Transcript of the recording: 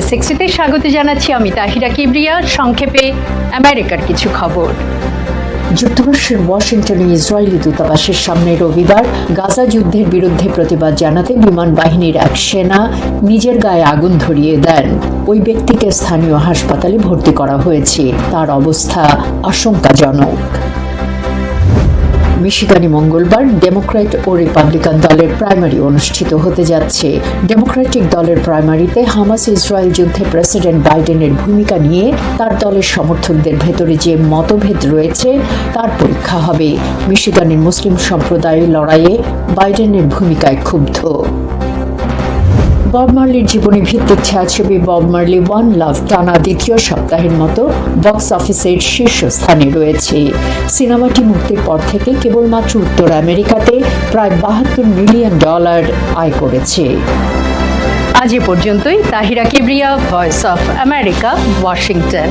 সিক্সটিতে স্বাগত জানাচ্ছি আমি তাহিরা কিবরিয়া। সংক্ষেপে আমেরিকার কিছু খবর। যুক্তরাষ্ট্রের ওয়াশিংটনে ইসরায়েলি দূতাবাসের সামনে রবিবার গাজা যুদ্ধের বিরুদ্ধে প্রতিবাদ জানাতে বিমান বাহিনীর এক সেনা নিজের গায়ে আগুন ধরিয়ে দেন। ওই ব্যক্তিকে স্থানীয় হাসপাতালে ভর্তি করা হয়েছে। তার অবস্থা আশঙ্কাজনক। মিশিগানে মঙ্গলবার ডেমোক্র্যাট ও রিপাবলিকান দলের প্রাইমারি অনুষ্ঠিত হতে যাচ্ছে। ডেমোক্র্যাটিক দলের প্রাইমারিতে হামাস ইসরায়েল যুদ্ধে প্রেসিডেন্ট বাইডেনের ভূমিকা নিয়ে তার দলের সমর্থকদের ভেতরে যে মতভেদ রয়েছে, তার পরীক্ষা হবে। মিশিগানের মুসলিম সম্প্রদায়ের লড়াইয়ে বাইডেনের ভূমিকায় ক্ষুব্ধ। বব মার্লির জীবনী ভিত্তিক ছায়াছবি বব মার্লি ওয়ান লাভ টানা দ্বিতীয় সপ্তাহের মতো বক্স অফিসের শীর্ষস্থানে রয়েছে। সিনেমাটি মুক্তির পর থেকে কেবলমাত্র উত্তর আমেরিকাতে প্রায় বাহাত্তর মিলিয়ন ডলার আয় করেছে। আজ এ পর্যন্তই। Tahira Kibria voice of America Washington